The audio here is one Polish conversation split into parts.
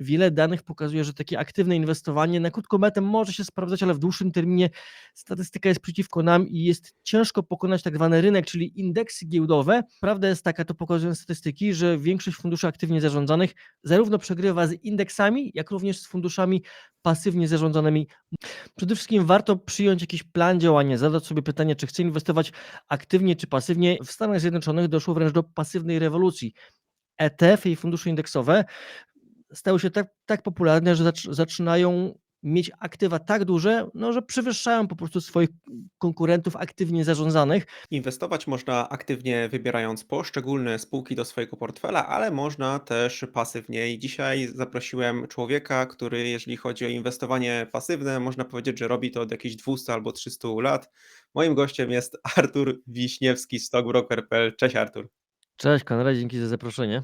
wiele danych pokazuje, że takie aktywne inwestowanie na krótką metę może się sprawdzać, ale w dłuższym terminie statystyka jest przeciwko nam i jest ciężko pokonać tak zwany rynek, czyli indeksy giełdowe. Prawda jest taka, to pokazują statystyki, że większość funduszy aktywnie zarządzanych zarówno przegrywa z indeksami, jak również z funduszami pasywnie zarządzanymi. Przede wszystkim warto przyjąć jakiś plan działania, zadać sobie pytanie, czy chcę inwestować aktywnie czy pasywnie. W Stanach Zjednoczonych doszło wręcz do pasywnej rewolucji. ETF i fundusze indeksowe stały się tak, tak popularne, że zacz- zaczynają mieć aktywa tak duże, no, że przewyższają po prostu swoich konkurentów aktywnie zarządzanych. Inwestować można aktywnie wybierając poszczególne spółki do swojego portfela, ale można też pasywnie. I dzisiaj zaprosiłem człowieka, który, jeżeli chodzi o inwestowanie pasywne, można powiedzieć, że robi to od jakichś 200 albo 300 lat. Moim gościem jest Artur Wiśniewski, stockbroker.pl. Cześć Artur. Cześć Konrad, dzięki za zaproszenie.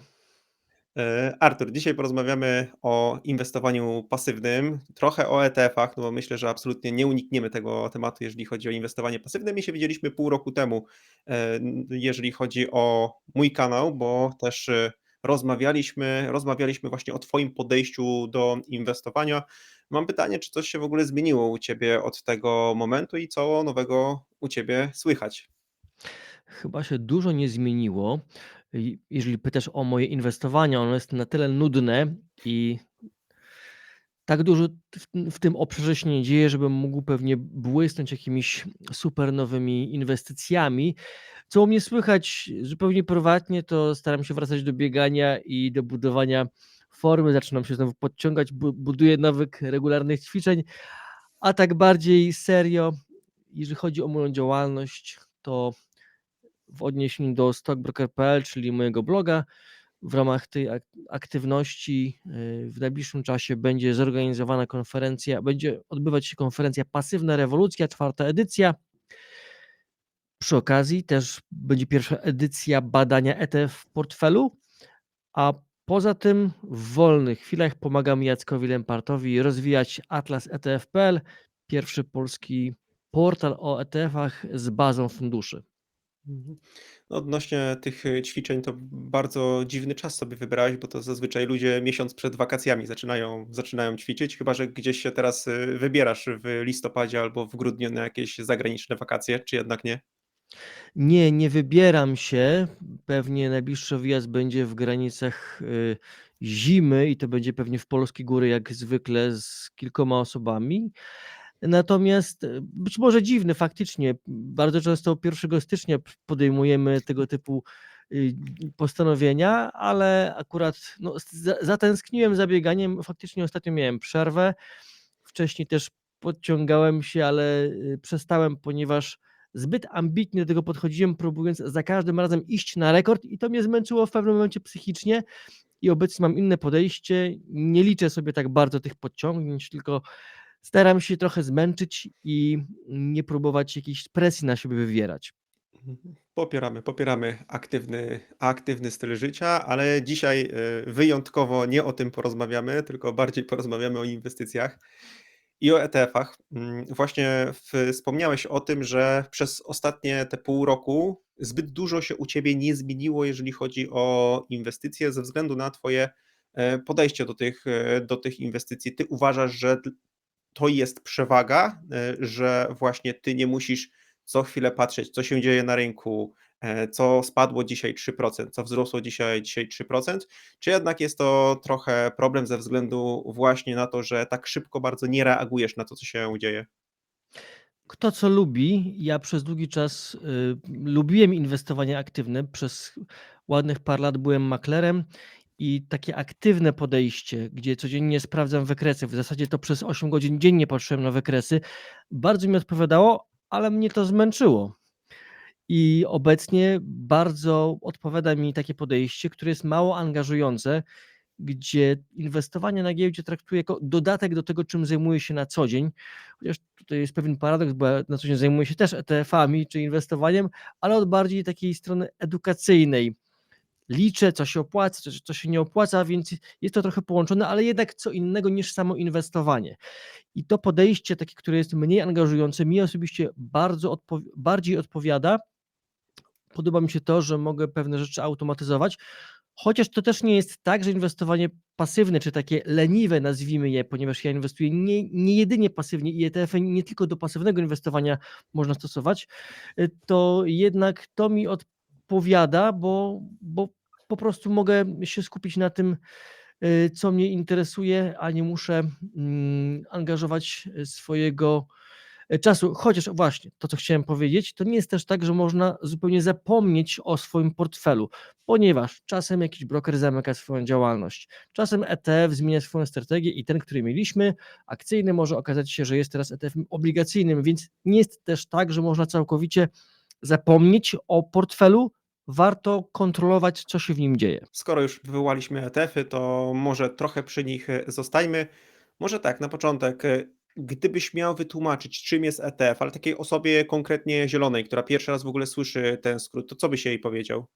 E, Artur, dzisiaj porozmawiamy o inwestowaniu pasywnym, trochę o ETF-ach, no bo myślę, że absolutnie nie unikniemy tego tematu, jeżeli chodzi o inwestowanie pasywne. My się widzieliśmy pół roku temu, e, jeżeli chodzi o mój kanał, bo też e, rozmawialiśmy, rozmawialiśmy właśnie o Twoim podejściu do inwestowania. Mam pytanie, czy coś się w ogóle zmieniło u Ciebie od tego momentu i co nowego u Ciebie słychać? Chyba się dużo nie zmieniło. Jeżeli pytasz o moje inwestowanie, ono jest na tyle nudne i tak dużo w, tym obszarze się nie dzieje, żebym mógł pewnie błysnąć jakimiś super nowymi inwestycjami. Co u mnie słychać zupełnie prywatnie, to staram się wracać do biegania i do budowania formy. Zaczynam się znowu podciągać, bu- buduję nawyk regularnych ćwiczeń, a tak bardziej serio, jeżeli chodzi o moją działalność, to w odniesieniu do stockbroker.pl, czyli mojego bloga. W ramach tej ak- aktywności y, w najbliższym czasie będzie zorganizowana konferencja, będzie odbywać się konferencja Pasywna Rewolucja, czwarta edycja. Przy okazji też będzie pierwsza edycja badania ETF w portfelu, a poza tym w wolnych chwilach pomagam Jackowi Lempartowi rozwijać Atlas ETF.pl, pierwszy polski portal o ETF-ach z bazą funduszy. Mhm. No, odnośnie tych y, ćwiczeń, to bardzo dziwny czas sobie wybrałeś, bo to zazwyczaj ludzie miesiąc przed wakacjami zaczynają, zaczynają ćwiczyć, chyba że gdzieś się teraz y, wybierasz w listopadzie albo w grudniu na jakieś zagraniczne wakacje, czy jednak nie? Nie, nie wybieram się. Pewnie najbliższy wyjazd będzie w granicach, y, zimy i to będzie pewnie w polskie góry jak zwykle z kilkoma osobami. Natomiast, y, być może dziwny faktycznie, bardzo często 1 stycznia podejmujemy tego typu, y, postanowienia, ale akurat, no, zatęskniłem za bieganiem. Faktycznie ostatnio miałem przerwę. Wcześniej też podciągałem się, ale, y, przestałem, ponieważ zbyt ambitnie do tego podchodziłem, próbując za każdym razem iść na rekord i to mnie zmęczyło w pewnym momencie psychicznie i obecnie mam inne podejście. Nie liczę sobie tak bardzo tych podciągnięć, tylko staram się trochę zmęczyć i nie próbować jakiejś presji na siebie wywierać. Popieramy, popieramy aktywny, aktywny styl życia, ale dzisiaj y, wyjątkowo nie o tym porozmawiamy, tylko bardziej porozmawiamy o inwestycjach. I o ETF-ach. Mm, Właśnie wspomniałeś o tym, że przez ostatnie te pół roku zbyt dużo się u Ciebie nie zmieniło, jeżeli chodzi o inwestycje, ze względu na Twoje e, podejście do tych, e, do tych inwestycji. Ty uważasz, że to jest przewaga, e, że właśnie Ty nie musisz co chwilę patrzeć, co się dzieje na rynku, e, co spadło dzisiaj 3%, co wzrosło dzisiaj, dzisiaj 3%, czy jednak jest to trochę problem ze względu właśnie na to, że tak szybko bardzo nie reagujesz na to, co się dzieje? Kto co lubi. Ja przez długi czas, y, lubiłem inwestowanie aktywne. Przez ładnych parę lat byłem maklerem i takie aktywne podejście, gdzie codziennie sprawdzam wykresy, w zasadzie to przez 8 godzin dziennie patrzyłem na wykresy, bardzo mi odpowiadało, ale mnie to zmęczyło. I obecnie bardzo odpowiada mi takie podejście, które jest mało angażujące, gdzie inwestowanie na giełdzie traktuję jako dodatek do tego, czym zajmuję się na co dzień. Chociaż tutaj jest pewien paradoks, bo na co dzień zajmuję się też ETF-ami czy inwestowaniem, ale od bardziej takiej strony edukacyjnej. Liczę, co się opłaca, co, się nie opłaca, więc jest to trochę połączone, ale jednak co innego niż samo inwestowanie. I to podejście, takie, które jest mniej angażujące, mi osobiście bardzo odpo- bardziej odpowiada. Podoba mi się to, że mogę pewne rzeczy automatyzować. Chociaż to też nie jest tak, że inwestowanie pasywne, czy takie leniwe, nazwijmy je, ponieważ ja inwestuję nie, nie jedynie pasywnie i ETF-y nie tylko do pasywnego inwestowania można stosować, y, to jednak to mi odpowiada, bo, bo po prostu mogę się skupić na tym, y, co mnie interesuje, a nie muszę mm, angażować swojego e, czasu. Chociaż właśnie to, co chciałem powiedzieć, to nie jest też tak, że można zupełnie zapomnieć o swoim portfelu, ponieważ czasem jakiś broker zamyka swoją działalność, czasem ETF zmienia swoją strategię i ten, który mieliśmy, akcyjny, może okazać się, że jest teraz ETF-em obligacyjnym, więc nie jest też tak, że można całkowicie zapomnieć o portfelu. Warto kontrolować, co się w nim dzieje. Skoro już wywołaliśmy ETF-y, to może trochę przy nich e, zostajmy. Może tak, na początek, e, gdybyś miał wytłumaczyć, czym jest ETF, ale takiej osobie konkretnie zielonej, która pierwszy raz w ogóle słyszy ten skrót, to co byś jej powiedział?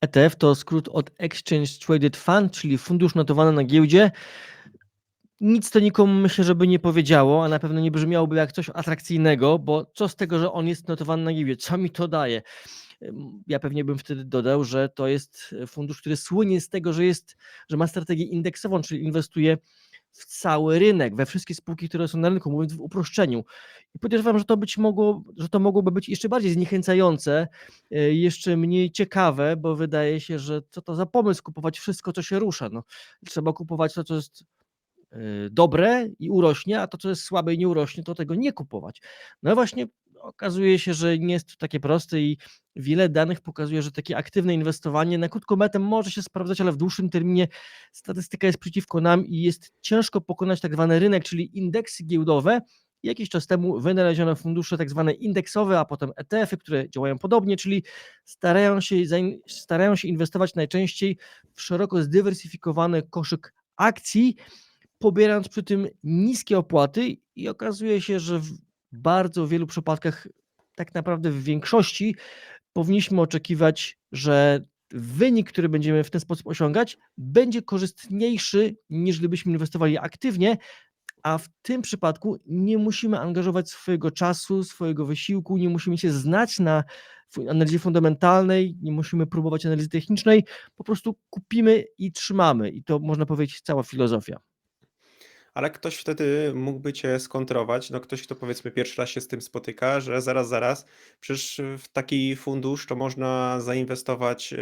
ETF to skrót od Exchange Traded Fund, czyli fundusz notowany na giełdzie. Nic to nikomu myślę, żeby nie powiedziało, a na pewno nie brzmiałoby jak coś atrakcyjnego, bo co z tego, że on jest notowany na giełdzie? Co mi to daje? Ja pewnie bym wtedy dodał, że to jest fundusz, który słynie z tego, że jest, że ma strategię indeksową, czyli inwestuje w cały rynek, we wszystkie spółki, które są na rynku, mówiąc w uproszczeniu. I podejrzewam, że to być mogło, że to mogłoby być jeszcze bardziej zniechęcające, y, jeszcze mniej ciekawe, bo wydaje się, że co to za pomysł kupować wszystko, co się rusza. No, trzeba kupować to, co jest dobre i urośnie, a to, co jest słabe i nie urośnie, to tego nie kupować. No właśnie okazuje się, że nie jest to takie proste i wiele danych pokazuje, że takie aktywne inwestowanie na krótką metę może się sprawdzać, ale w dłuższym terminie statystyka jest przeciwko nam i jest ciężko pokonać tak zwany rynek, czyli indeksy giełdowe. Jakiś czas temu wynaleziono fundusze tak zwane indeksowe, a potem ETF-y, które działają podobnie, czyli starają się, starają się inwestować najczęściej w szeroko zdywersyfikowany koszyk akcji, pobierając przy tym niskie opłaty i okazuje się, że w bardzo wielu przypadkach, tak naprawdę w większości, powinniśmy oczekiwać, że wynik, który będziemy w ten sposób osiągać, będzie korzystniejszy niż gdybyśmy inwestowali aktywnie, a w tym przypadku nie musimy angażować swojego czasu, swojego wysiłku, nie musimy się znać na analizie fundamentalnej, nie musimy próbować analizy technicznej, po prostu kupimy i trzymamy. I to można powiedzieć cała filozofia. Ale ktoś wtedy mógłby cię skontrować, no ktoś, kto powiedzmy pierwszy raz się z tym spotyka, że zaraz, zaraz, przecież w taki fundusz to można zainwestować e,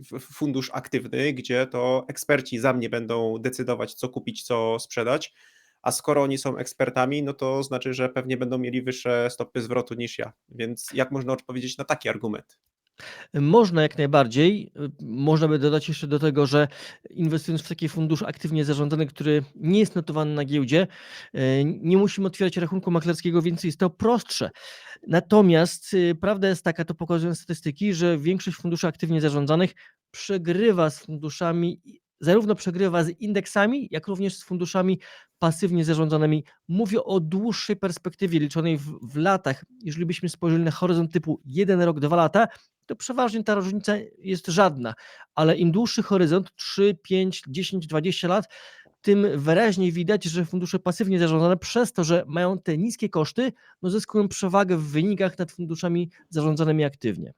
w fundusz aktywny, gdzie to eksperci za mnie będą decydować, co kupić, co sprzedać, a skoro oni są ekspertami, no to znaczy, że pewnie będą mieli wyższe stopy zwrotu niż ja. Więc jak można odpowiedzieć na taki argument? Można jak najbardziej. Można by dodać jeszcze do tego, że inwestując w taki fundusz aktywnie zarządzany, który nie jest notowany na giełdzie, y, nie musimy otwierać rachunku maklerskiego, więc jest to prostsze. Natomiast y, prawda jest taka, to pokazują statystyki, że większość funduszy aktywnie zarządzanych przegrywa z funduszami, zarówno przegrywa z indeksami, jak również z funduszami pasywnie zarządzanymi. Mówię o dłuższej perspektywie liczonej w, w latach. Jeżeli byśmy spojrzeli na horyzont typu 1 rok, 2 lata, to przeważnie ta różnica jest żadna, ale im dłuższy horyzont 3, 5, 10, 20 lat, tym wyraźniej widać, że fundusze pasywnie zarządzane przez to, że mają te niskie koszty, no zyskują przewagę w wynikach nad funduszami zarządzanymi aktywnie.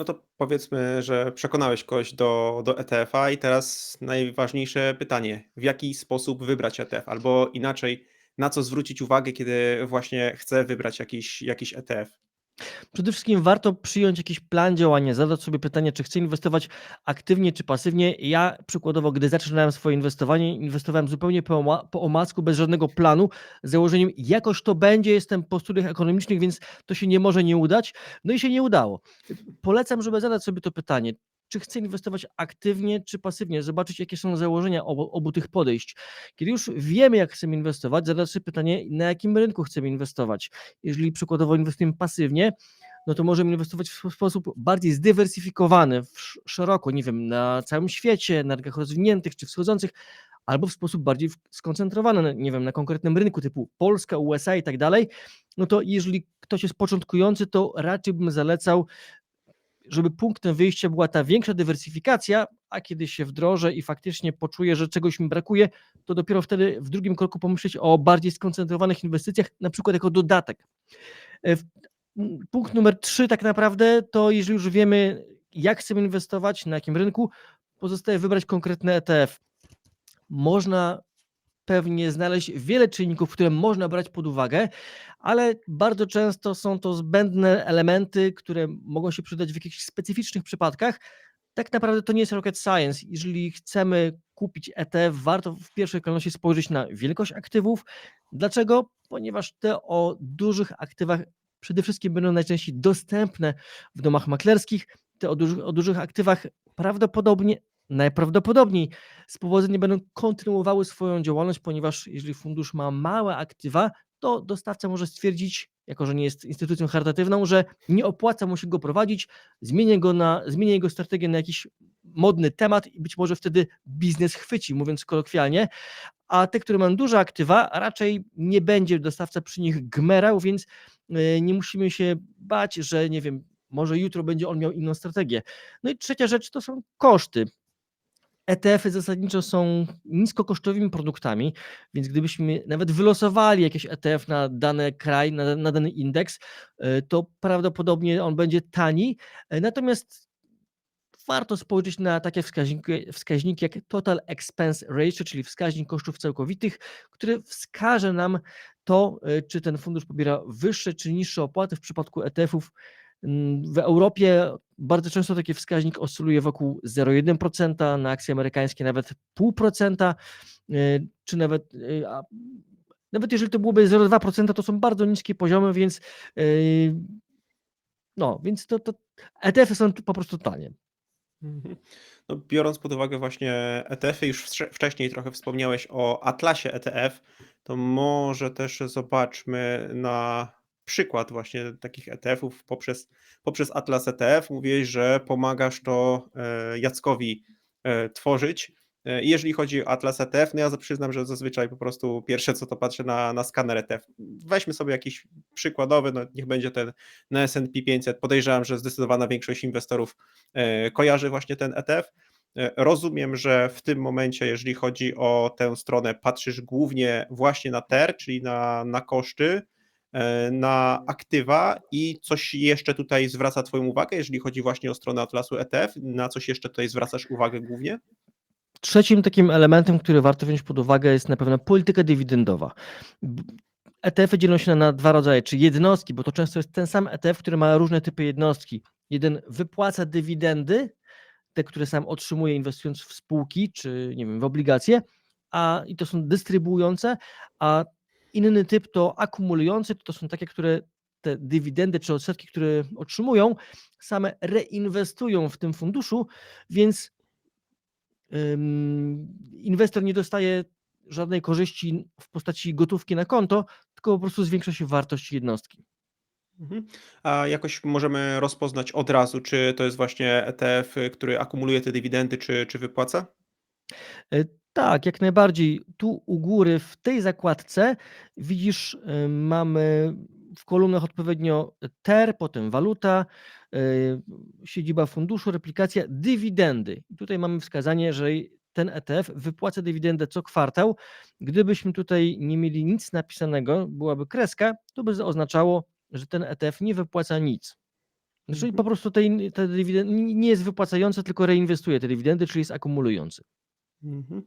No to powiedzmy, że przekonałeś kogoś do, do ETF-a i teraz najważniejsze pytanie, w jaki sposób wybrać ETF, albo inaczej, na co zwrócić uwagę, kiedy właśnie chcę wybrać jakiś, jakiś ETF. Przede wszystkim warto przyjąć jakiś plan działania, zadać sobie pytanie, czy chcę inwestować aktywnie czy pasywnie. Ja przykładowo, gdy zaczynałem swoje inwestowanie, inwestowałem zupełnie po, po omacku, bez żadnego planu, z założeniem jakoś to będzie, jestem po studiach ekonomicznych, więc to się nie może nie udać. No i się nie udało. Polecam, żeby zadać sobie to pytanie, czy chcę inwestować aktywnie czy pasywnie, zobaczyć jakie są założenia obu, obu tych podejść. Kiedy już wiemy, jak chcemy inwestować, zadać sobie pytanie, na jakim rynku chcemy inwestować. Jeżeli przykładowo inwestujemy pasywnie, no to możemy inwestować w spo- sposób bardziej zdywersyfikowany, szeroko, nie wiem, na całym świecie, na rynkach rozwiniętych czy wschodzących, albo w sposób bardziej skoncentrowany, nie wiem, na konkretnym rynku typu Polska, USA i tak dalej. No to jeżeli ktoś jest początkujący, to raczej bym zalecał, żeby punktem wyjścia była ta większa dywersyfikacja, a kiedy się wdrożę i faktycznie poczuję, że czegoś mi brakuje, to dopiero wtedy w drugim kroku pomyśleć o bardziej skoncentrowanych inwestycjach, na przykład jako dodatek. E, Punkt numer trzy tak naprawdę to jeżeli już wiemy, jak chcemy inwestować, na jakim rynku, pozostaje wybrać konkretny ETF. Można pewnie znaleźć wiele czynników, które można brać pod uwagę, ale bardzo często są to zbędne elementy, które mogą się przydać w jakichś specyficznych przypadkach. Tak naprawdę to nie jest rocket science. Jeżeli chcemy kupić ETF, warto w pierwszej kolejności spojrzeć na wielkość aktywów. Dlaczego? Ponieważ te o dużych aktywach przede wszystkim będą najczęściej dostępne w domach maklerskich. Te o dużych, o dużych aktywach prawdopodobnie, najprawdopodobniej z powodzeniem będą kontynuowały swoją działalność, ponieważ jeżeli fundusz ma małe aktywa, to dostawca może stwierdzić, jako że nie jest instytucją charytatywną, że nie opłaca mu się go prowadzić, zmieni, go na, zmieni jego strategię na jakiś modny temat i być może wtedy biznes chwyci, mówiąc kolokwialnie, a te, które mają duże aktywa, raczej nie będzie dostawca przy nich gmerał, więc y, nie musimy się bać, że nie wiem, może jutro będzie on miał inną strategię. No i trzecia rzecz to są koszty. ETF-y zasadniczo są niskokosztowymi produktami, więc gdybyśmy nawet wylosowali jakiś ETF na dany kraj, na, na dany indeks, y, to prawdopodobnie on będzie tani. Y, Natomiast warto spojrzeć na takie wskaźniki, wskaźniki jak Total Expense Ratio, czyli wskaźnik kosztów całkowitych, który wskaże nam to, y, czy ten fundusz pobiera wyższe czy niższe opłaty w przypadku ETF-ów. Mm, W Europie bardzo często taki wskaźnik oscyluje wokół 0,1%, na akcje amerykańskie nawet 0,5%, y, czy nawet, y, nawet jeżeli to byłoby 0,2%, to są bardzo niskie poziomy, więc y, no, więc to, to ETF-y są po prostu tanie. Mhm. No, biorąc pod uwagę właśnie ETF-y, już wcześniej trochę wspomniałeś o Atlasie ETF, to może też zobaczmy na przykład właśnie takich ETF-ów poprzez, poprzez Atlas ETF. Mówiłeś, że pomagasz to e, Jackowi e, tworzyć. E, Jeżeli chodzi o Atlas ETF, no ja przyznam, że zazwyczaj po prostu pierwsze co to patrzę na, na skaner ETF. Weźmy sobie jakiś przykładowy, no niech będzie ten na S&P 500. Podejrzewam, że zdecydowana większość inwestorów kojarzy właśnie ten ETF. Rozumiem, że w tym momencie, jeżeli chodzi o tę stronę, patrzysz głównie właśnie na TER, czyli na, na koszty, na aktywa i coś jeszcze tutaj zwraca Twoją uwagę, jeżeli chodzi właśnie o stronę Atlasu ETF, na coś jeszcze tutaj zwracasz uwagę głównie? Trzecim takim elementem, który warto wziąć pod uwagę, jest na pewno polityka dywidendowa. ETF-y dzielą się na dwa rodzaje, czy jednostki, bo to często jest ten sam ETF, który ma różne typy jednostki. Jeden wypłaca dywidendy, te, które sam otrzymuje inwestując w spółki, czy nie wiem, w obligacje, a i to są dystrybuujące, a inny typ to akumulujący, to są takie, które te dywidendy czy odsetki, które otrzymują, same reinwestują w tym funduszu, więc inwestor nie dostaje żadnej korzyści w postaci gotówki na konto, tylko po prostu zwiększa się wartość jednostki. Mhm. A jakoś możemy rozpoznać od razu, czy to jest właśnie ETF, który akumuluje te dywidendy, czy, czy wypłaca? Tak, jak najbardziej. Tu u góry w tej zakładce widzisz, y, mamy w kolumnach odpowiednio TER, potem waluta, y, siedziba funduszu, replikacja, dywidendy. I tutaj mamy wskazanie, że ten ETF wypłaca dywidendę co kwartał. Gdybyśmy tutaj nie mieli nic napisanego, byłaby kreska, to by oznaczało, że ten ETF nie wypłaca nic. Czyli Mhm. po prostu tej, te dywidendy nie jest wypłacający, tylko reinwestuje te dywidendy, czyli jest akumulujący. Mhm.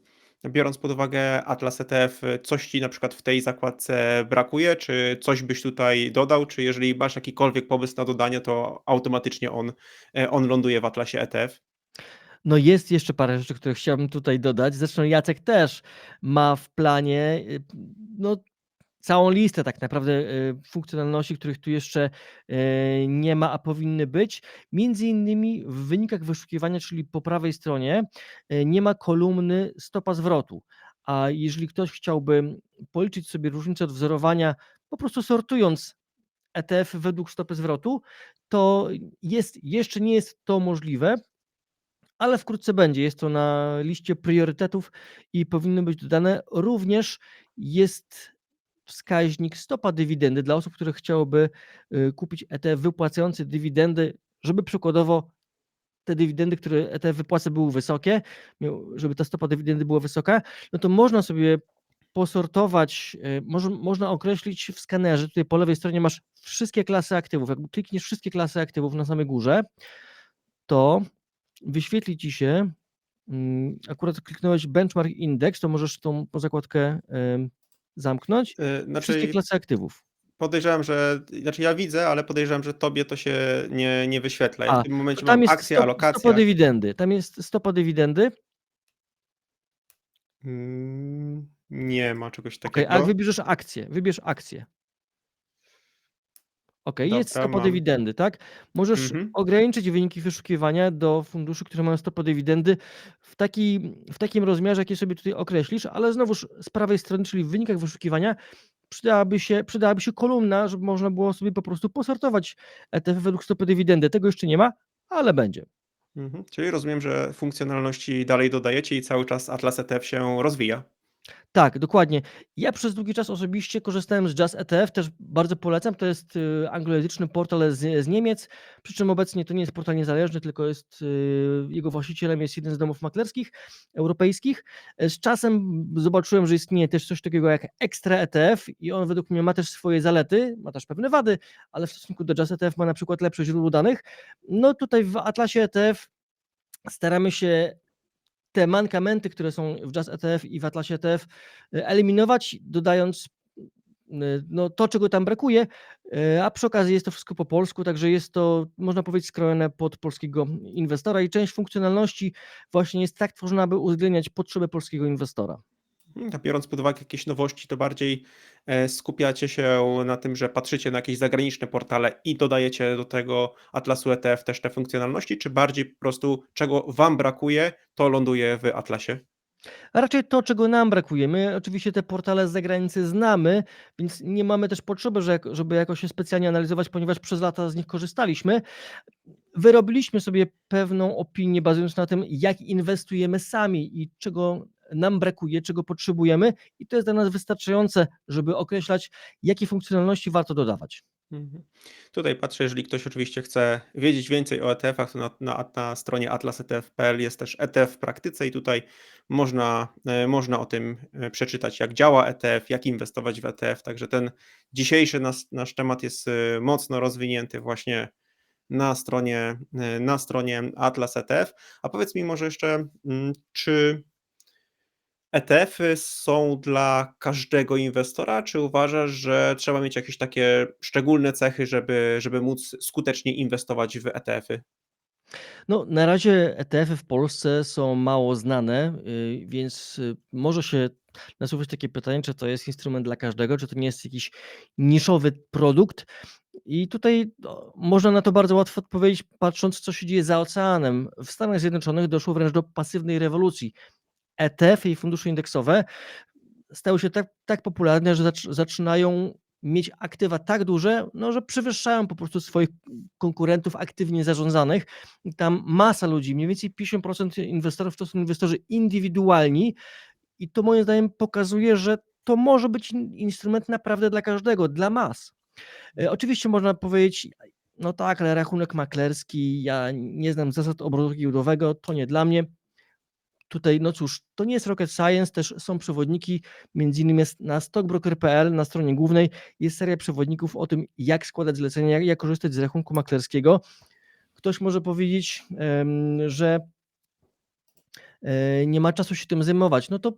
Biorąc pod uwagę Atlas ETF, coś Ci na przykład w tej zakładce brakuje, czy coś byś tutaj dodał, czy jeżeli masz jakikolwiek pomysł na dodanie, to automatycznie on, e, on ląduje w Atlasie ETF? No jest jeszcze parę rzeczy, które chciałbym tutaj dodać. Zresztą Jacek też ma w planie y, no, całą listę tak naprawdę y, funkcjonalności, których tu jeszcze y, nie ma, a powinny być. Między innymi w wynikach wyszukiwania, czyli po prawej stronie, y, nie ma kolumny stopa zwrotu. A jeżeli ktoś chciałby policzyć sobie różnicę odwzorowania, po prostu sortując ETF według stopy zwrotu, to jest, jeszcze nie jest to możliwe, ale wkrótce będzie. Jest to na liście priorytetów i powinno być dodane. Również jest wskaźnik stopa dywidendy dla osób, które chciałyby y, kupić ETF wypłacający dywidendy, żeby przykładowo te dywidendy, które ETF wypłaca, były wysokie, żeby ta stopa dywidendy była wysoka, no to można sobie posortować, y, można określić w skanerze, tutaj po lewej stronie masz wszystkie klasy aktywów. Jak klikniesz wszystkie klasy aktywów na samej górze, to wyświetli ci się, mm, akurat kliknąłeś benchmark index, to możesz tą zakładkę zamknąć. Wszystkie znaczy klasy aktywów. podejrzewam, że znaczy ja widzę, ale podejrzewam, że tobie to się nie, nie wyświetla. Ja A, w tym momencie tam mam jest akcje, stop, alokacja. stopa dywidendy. Tam jest stopa dywidendy. Mm, Nie ma czegoś takiego. a jak wybierzesz akcję, wybierz akcję. Ok, jest Dobra, stopa mam. dywidendy, tak? Możesz Mhm. ograniczyć wyniki wyszukiwania do funduszy, które mają stopę dywidendy w, taki, w takim rozmiarze, jaki sobie tutaj określisz, ale znowuż z prawej strony, czyli w wynikach wyszukiwania, przydałaby się, przydałaby się kolumna, żeby można było sobie po prostu posortować ETF według stopy dywidendy. Tego jeszcze nie ma, ale będzie. Mhm. Czyli rozumiem, że funkcjonalności dalej dodajecie i cały czas Atlas ETF się rozwija. Tak, dokładnie. Ja przez długi czas osobiście korzystałem z Jazz ETF, też bardzo polecam. To jest y, anglojęzyczny portal z, z Niemiec, przy czym obecnie to nie jest portal niezależny, tylko jest y, jego właścicielem jest jeden z domów maklerskich europejskich. E, Z czasem zobaczyłem, że istnieje też coś takiego jak Extra ETF i on według mnie ma też swoje zalety, ma też pewne wady, ale w stosunku do Jazz ETF ma na przykład lepsze źródło danych. No tutaj w Atlasie ETF staramy się te mankamenty, które są w Jazz ETF i w Atlasie ETF y, eliminować, dodając y, no, to, czego tam brakuje, y, a przy okazji jest to wszystko po polsku, także jest to, można powiedzieć, skrojone pod polskiego inwestora i część funkcjonalności właśnie jest tak tworzona, aby uwzględniać potrzeby polskiego inwestora. Mm, A biorąc pod uwagę jakieś nowości, to bardziej skupiacie się na tym, że patrzycie na jakieś zagraniczne portale i dodajecie do tego Atlasu ETF też te funkcjonalności, czy bardziej po prostu czego Wam brakuje, to ląduje w Atlasie? A raczej to, czego nam brakuje. My oczywiście te portale z zagranicy znamy, więc nie mamy też potrzeby, żeby jakoś się specjalnie analizować, ponieważ przez lata z nich korzystaliśmy. Wyrobiliśmy sobie pewną opinię, bazując na tym, jak inwestujemy sami i czego nam brakuje, czego potrzebujemy, i to jest dla nas wystarczające, żeby określać, jakie funkcjonalności warto dodawać. Mhm. Tutaj patrzę, jeżeli ktoś oczywiście chce wiedzieć więcej o ETF-ach, to na, na, na stronie atlasetf.pl jest też ETF w praktyce i tutaj można, e, można o tym e, przeczytać, jak działa ETF, jak inwestować w ETF. Także ten dzisiejszy nas, nasz temat jest e, mocno rozwinięty właśnie na stronie, na stronie Atlas ETF. A powiedz mi może jeszcze, mm, czy ETF-y są dla każdego inwestora, czy uważasz, że trzeba mieć jakieś takie szczególne cechy, żeby, żeby móc skutecznie inwestować w ETF-y? No, na razie ETF-y w Polsce są mało znane, y, więc y, może się nasuwać takie pytanie, czy to jest instrument dla każdego, czy to nie jest jakiś niszowy produkt. I tutaj no, można na to bardzo łatwo odpowiedzieć, patrząc, co się dzieje za oceanem. W Stanach Zjednoczonych doszło wręcz do pasywnej rewolucji. ETF i fundusze indeksowe stały się tak, tak popularne, że zacz- zaczynają mieć aktywa tak duże, no, że przewyższają po prostu swoich konkurentów aktywnie zarządzanych. I tam masa ludzi, mniej więcej 50% inwestorów to są inwestorzy indywidualni i to moim zdaniem pokazuje, że to może być in- instrument naprawdę dla każdego, dla mas. E, Oczywiście można powiedzieć, no tak, ale rachunek maklerski, ja nie znam zasad obrotu giełdowego, to nie dla mnie. Tutaj, no cóż, to nie jest rocket science, też są przewodniki, między innymi jest na stockbroker.pl, na stronie głównej jest seria przewodników o tym, jak składać zlecenia, jak, jak korzystać z rachunku maklerskiego. Ktoś może powiedzieć, że e, nie ma czasu się tym zajmować. No to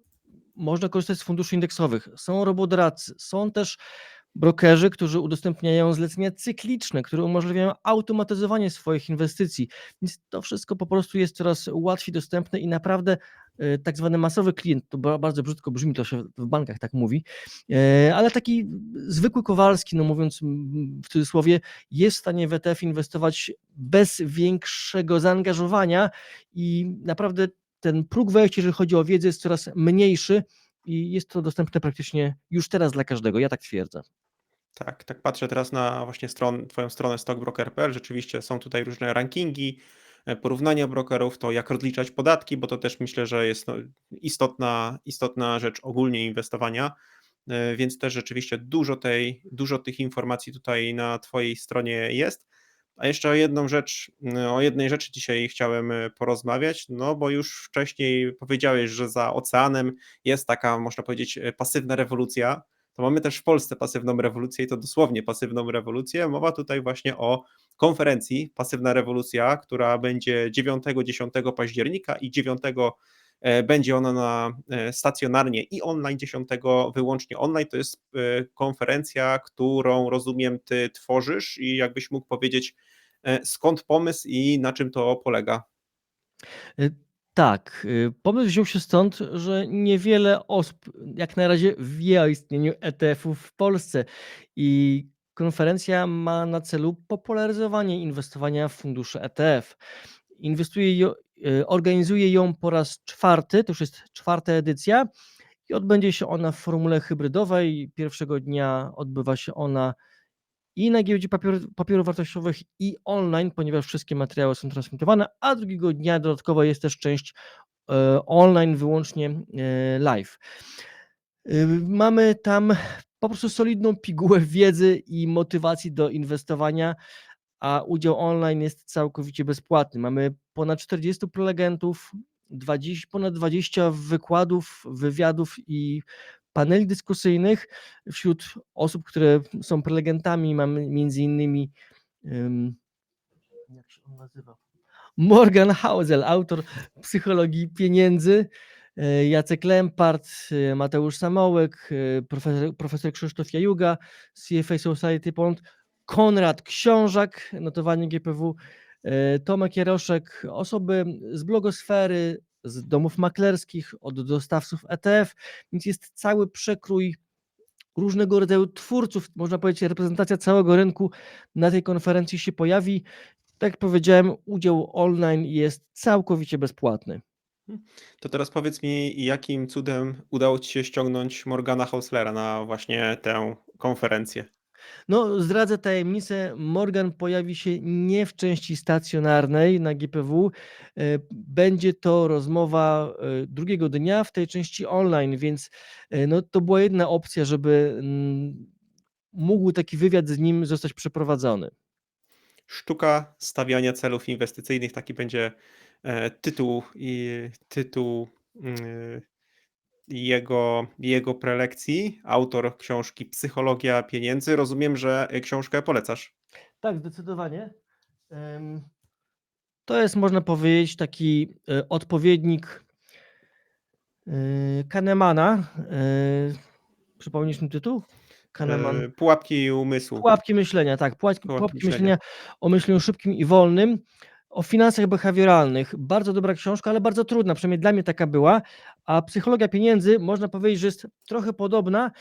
można korzystać z funduszy indeksowych. Są robodoradcy, są też brokerzy, którzy udostępniają zlecenia cykliczne, które umożliwiają automatyzowanie swoich inwestycji. Więc to wszystko po prostu jest coraz łatwiej dostępne i naprawdę e, tak zwany masowy klient, to ba- bardzo brzydko brzmi, to się w bankach tak mówi, e, ale taki zwykły Kowalski, no mówiąc w cudzysłowie, jest w stanie w ETF inwestować bez większego zaangażowania i naprawdę ten próg wejścia, jeżeli chodzi o wiedzę, jest coraz mniejszy i jest to dostępne praktycznie już teraz dla każdego. Ja tak twierdzę. Tak, tak patrzę teraz na właśnie stron, Twoją stronę stockbroker.pl. Rzeczywiście są tutaj różne rankingi, e, porównania brokerów, to jak rozliczać podatki, bo to też myślę, że jest no, istotna, istotna rzecz ogólnie inwestowania. E, Więc też rzeczywiście dużo, tej, dużo tych informacji tutaj na Twojej stronie jest. A jeszcze o jedną rzecz, o jednej rzeczy dzisiaj chciałem e, porozmawiać, no bo już wcześniej powiedziałeś, że za oceanem jest taka, można powiedzieć, pasywna rewolucja to mamy też w Polsce pasywną rewolucję i to dosłownie pasywną rewolucję. Mowa tutaj właśnie o konferencji Pasywna Rewolucja, która będzie 9-10 października i 9 e, będzie ona na e, stacjonarnie i online, 10 wyłącznie online. To jest e, konferencja, którą rozumiem ty tworzysz i jakbyś mógł powiedzieć skąd pomysł i na czym to polega. Tak, y, pomysł wziął się stąd, że niewiele osób jak na razie wie o istnieniu ETF-ów w Polsce i konferencja ma na celu popularyzowanie inwestowania w fundusze ETF. Inwestuje y, organizuje ją po raz czwarty, to już jest czwarta edycja i odbędzie się ona w formule hybrydowej. Pierwszego dnia odbywa się ona i na giełdzie papier, papierów wartościowych i online, ponieważ wszystkie materiały są transmitowane, a drugiego dnia dodatkowo jest też część e, online, wyłącznie e, live. Y, Mamy tam po prostu solidną pigułę wiedzy i motywacji do inwestowania, a udział online jest całkowicie bezpłatny. Mamy ponad 40 prelegentów, 20, ponad 20 wykładów, wywiadów i paneli dyskusyjnych. Wśród osób, które są prelegentami, mamy między innymi ym, jak się on nazywa? Morgan Housel, autor psychologii pieniędzy, e, Jacek Lempart, e, Mateusz Samołek, e, profesor, profesor Krzysztof Jajuga, CFA Society Poland, Konrad Książak, notowanie GPW, Tomek Jaroszek, osoby z blogosfery, z domów maklerskich, od dostawców ETF, więc jest cały przekrój różnego rodzaju twórców, można powiedzieć, reprezentacja całego rynku na tej konferencji się pojawi. Tak jak powiedziałem, udział online jest całkowicie bezpłatny. To teraz powiedz mi, jakim cudem udało ci się ściągnąć Morgana Hauslera na właśnie tę konferencję? No, zdradzę tajemnicę, Morgan pojawi się nie w części stacjonarnej na GPW. e, Będzie to rozmowa e, drugiego dnia w tej części online, więc e, no, to była jedna opcja, żeby mm, mógł taki wywiad z nim zostać przeprowadzony. Sztuka stawiania celów inwestycyjnych, taki będzie tytuł i tytuł mm, jego, jego prelekcji. Autor książki Psychologia pieniędzy. Rozumiem, że książkę polecasz. Tak, zdecydowanie. To jest, można powiedzieć, taki e, odpowiednik e, Kahnemana. Przypomnisz mi tytuł? Kahneman. Pułapki umysłu. Pułapki myślenia, tak. Pułapki, Pułapki pułapki myślenia. myślenia o myśleniu szybkim i wolnym, o finansach behawioralnych. Bardzo dobra książka, ale bardzo trudna, przynajmniej dla mnie taka była. A psychologia pieniędzy, można powiedzieć, że jest trochę podobna,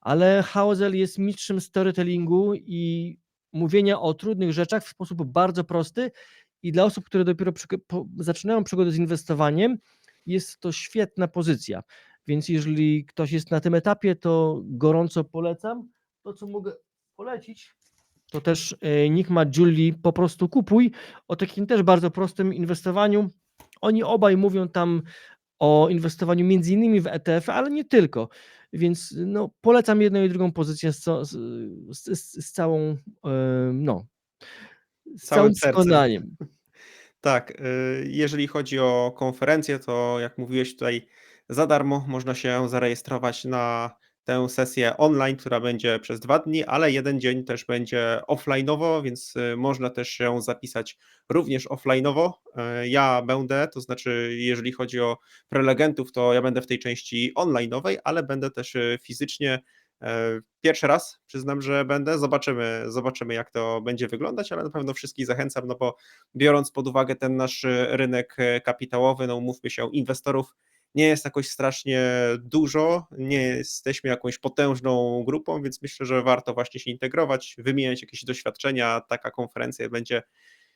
ale Hausel jest mistrzem storytellingu i mówienia o trudnych rzeczach w sposób bardzo prosty. I dla osób, które dopiero zaczynają przygodę z inwestowaniem, jest to świetna pozycja. Więc jeżeli ktoś jest na tym etapie, to gorąco polecam. To, co mogę polecić, to też e, Nick ma Julie po prostu kupuj o takim też bardzo prostym inwestowaniu. Oni obaj mówią tam o inwestowaniu między innymi w ETF, ale nie tylko. Więc no, polecam jedną i drugą pozycję z, z, z, z całą e, no, z Całym całym przekonaniem. Tak, y, jeżeli chodzi o konferencję, to jak mówiłeś tutaj, za darmo można się zarejestrować na tę sesję online, która będzie przez dwa dni, ale jeden dzień też będzie offline'owo, więc y, można też się zapisać również offline'owo. Y, Ja będę, to znaczy, jeżeli chodzi o prelegentów, to ja będę w tej części online'owej, ale będę też y, fizycznie. E, Pierwszy raz przyznam, że będę. Zobaczymy, zobaczymy, jak to będzie wyglądać, ale na pewno wszystkich zachęcam, no bo biorąc pod uwagę ten nasz rynek e, kapitałowy, no umówmy się, inwestorów nie jest jakoś strasznie dużo, nie jesteśmy jakąś potężną grupą, więc myślę, że warto właśnie się integrować, wymieniać jakieś doświadczenia. Taka konferencja będzie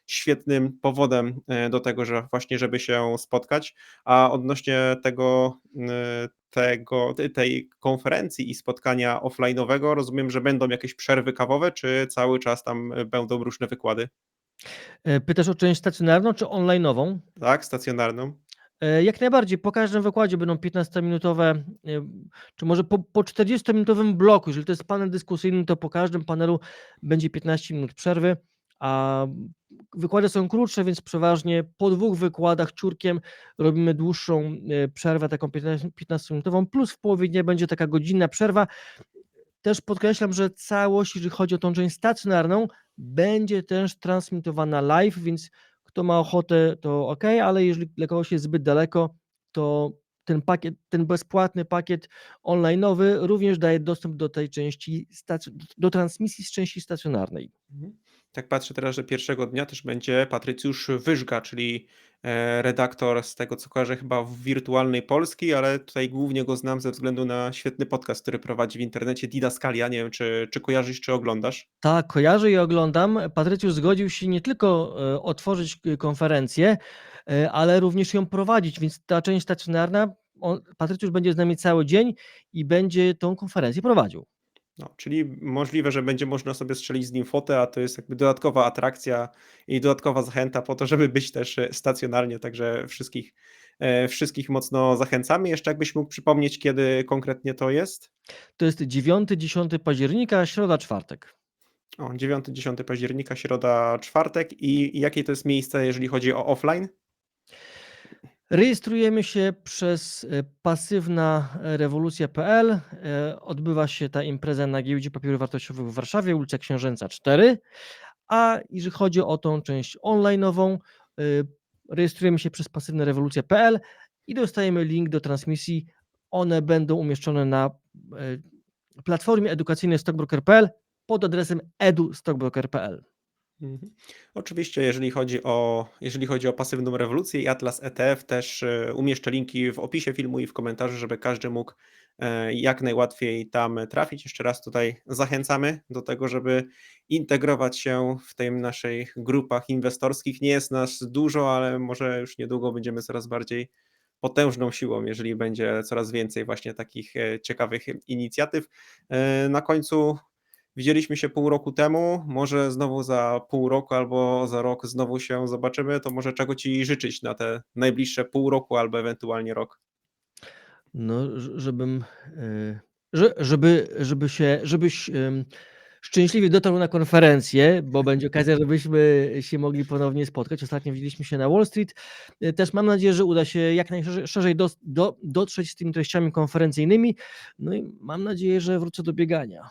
świetnym powodem e, do tego, że właśnie, żeby się spotkać. A odnośnie tego, e, tego tej konferencji i spotkania offline'owego, rozumiem, że będą jakieś przerwy kawowe, czy cały czas tam będą różne wykłady? E, Pytasz o część stacjonarną czy online'ową? Tak, stacjonarną. E, Jak najbardziej, po każdym wykładzie będą 15-minutowe, e, czy może po, po 40-minutowym bloku. Jeżeli to jest panel dyskusyjny, to po każdym panelu będzie 15 minut przerwy, a wykłady są krótsze, więc przeważnie po dwóch wykładach ciurkiem robimy dłuższą e, przerwę, taką 15 15-minutową, plus w połowie dnia będzie taka godzinna przerwa. też podkreślam, że całość, jeżeli chodzi o tą część stacjonarną, będzie też transmitowana live, więc kto ma ochotę, to ok, ale jeżeli dla kogoś jest zbyt daleko, to ten pakiet, ten bezpłatny pakiet online'owy również daje dostęp do tej części, do transmisji z części stacjonarnej. Mhm. Tak patrzę teraz, że pierwszego dnia też będzie Patrycjusz Wyżga, czyli redaktor z tego co kojarzę chyba w Wirtualnej Polski, ale tutaj głównie go znam ze względu na świetny podcast, który prowadzi w internecie Didaskalia. Nie wiem, czy, czy kojarzysz, czy oglądasz? Tak, kojarzę i oglądam. Patrycjusz zgodził się nie tylko e, otworzyć k- konferencję, e, ale również ją prowadzić, więc ta część stacjonarna, on, Patrycjusz będzie z nami cały dzień i będzie tą konferencję prowadził. No, czyli możliwe, że będzie można sobie strzelić z nim fotę, a to jest jakby dodatkowa atrakcja i dodatkowa zachęta po to, żeby być też e, stacjonarnie, także wszystkich, e, wszystkich mocno zachęcamy. Jeszcze jakbyś mógł przypomnieć, kiedy konkretnie to jest? To jest 9-10 października, środa, czwartek. O, 9-10 października, środa, czwartek i i jakie to jest miejsce, jeżeli chodzi o offline? Rejestrujemy się przez e, pasywna rewolucja.pl. E, Odbywa się ta impreza na giełdzie papierów wartościowych w Warszawie, ulica Księżęca 4. A jeżeli chodzi o tą część online'ową, e, rejestrujemy się przez pasywna rewolucja.pl i dostajemy link do transmisji. One będą umieszczone na e, platformie edukacyjnej stockbroker.pl pod adresem edu.stockbroker.pl. Mhm. Oczywiście, jeżeli chodzi o, jeżeli chodzi o pasywną rewolucję i Atlas ETF, też e, umieszczę linki w opisie filmu i w komentarzu, żeby każdy mógł e, jak najłatwiej tam trafić. Jeszcze raz tutaj zachęcamy do tego, żeby integrować się w tej naszej grupach inwestorskich. Nie jest nas dużo, ale może już niedługo będziemy coraz bardziej potężną siłą, jeżeli będzie coraz więcej właśnie takich e, ciekawych inicjatyw. Na końcu Widzieliśmy się pół roku temu, może znowu za pół roku albo za rok znowu się zobaczymy, to może czego Ci życzyć na te najbliższe pół roku albo ewentualnie rok? No, żebym, że, żeby, żeby się, żebyś szczęśliwie dotarł na konferencję, bo będzie okazja, żebyśmy się mogli ponownie spotkać. Ostatnio widzieliśmy się na Wall Street. E, Też mam nadzieję, że uda się jak najszerzej szerzej dos- do, dotrzeć z tymi treściami konferencyjnymi. No i mam nadzieję, że wrócę do biegania.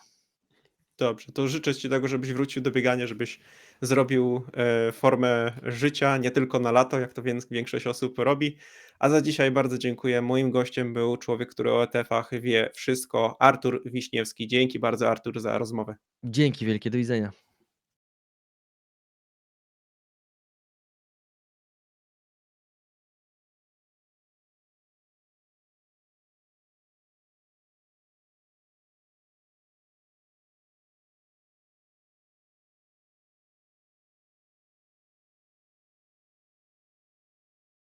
Dobrze, to życzę Ci tego, żebyś wrócił do biegania, żebyś zrobił e, formę życia nie tylko na lato, jak to wię- większość osób robi. A za dzisiaj bardzo dziękuję. Moim gościem był człowiek, który o ETF-ach wie wszystko, Artur Wiśniewski. Dzięki bardzo, Artur, za rozmowę. Dzięki wielkie, do widzenia.